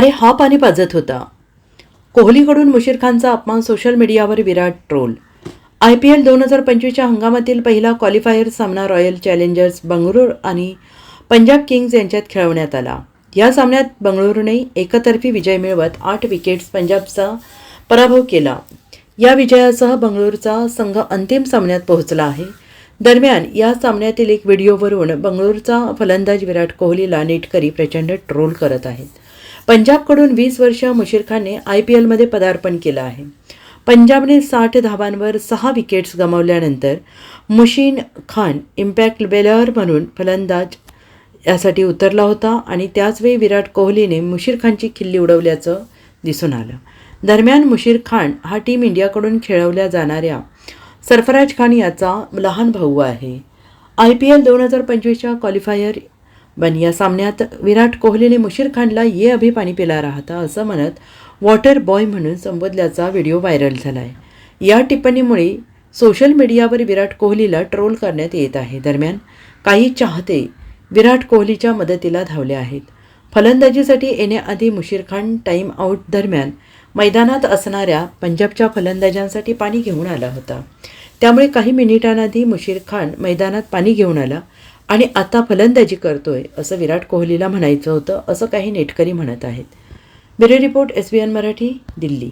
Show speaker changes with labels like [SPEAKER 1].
[SPEAKER 1] अरे हा पाणी पाजत होता. कोहलीकडून मुशीर खानचा अपमान सोशल मीडियावर Virat troll. I P L दोन हजार पंचवीसच्या हंगामातील पहिला क्वालिफायर सामना रॉयल चॅलेंजर्स बंगळूर आणि पंजाब किंग्ज यांच्यात खेळवण्यात आला. या सामन्यात बंगळुरूने एकतर्फी विजय मिळवत आठ विकेट्स पंजाबचा पराभव केला. या विजयासह बंगळुरूचा संघ अंतिम सामन्यात पोहोचला आहे. दरम्यान या सामन्यातील एक व्हिडिओवरून बंगळुरूचा फलंदाज विराट कोहलीला नेटकरी प्रचंड ट्रोल करत आहेत. पंजाबकडून वीस वर्ष मुशीर खानने आय पी एलमध्ये पदार्पण केलं आहे. पंजाबने साठ धावांवर सहा विकेट्स गमावल्यानंतर मुशीन खान इम्पॅक्ट बेलर म्हणून फलंदाज यासाठी उतरला होता आणि त्याचवेळी विराट कोहलीने मुशीर खानची खिल्ली उडवल्याचं दिसून आलं. दरम्यान मुशीर खान हा टीम इंडियाकडून खेळवल्या जाणाऱ्या सरफराज खान याचा लहान भाऊ आहे. आय पी एल दोन हजार पंचवीसच्या क्वालिफायर बन या सामन्यात विराट कोहलीने मुशीर खानला ये अभि पाणी पिला राहता असं म्हणत वॉटर बॉय म्हणून संबोधल्याचा व्हिडिओ व्हायरल झाला आहे या टिप्पणीमुळे सोशल मीडियावर विराट कोहलीला ट्रोल करण्यात येत आहे. दरम्यान काही चाहते विराट कोहलीच्या मदतीला धावले आहेत. फलंदाजीसाठी येण्याआधी मुशीर खान टाईम आऊट दरम्यान मैदानात असणाऱ्या पंजाबच्या फलंदाजांसाठी पाणी घेऊन आला होता. त्यामुळे काही मिनिटांआधी मुशीर खान मैदानात पाणी घेऊन आला आणि आता फलंदाजी करतोय असं विराट कोहलीला म्हणायचं होतं असं काही नेटकरी म्हणत आहेत. Bureau report S B N Marathi Delhi.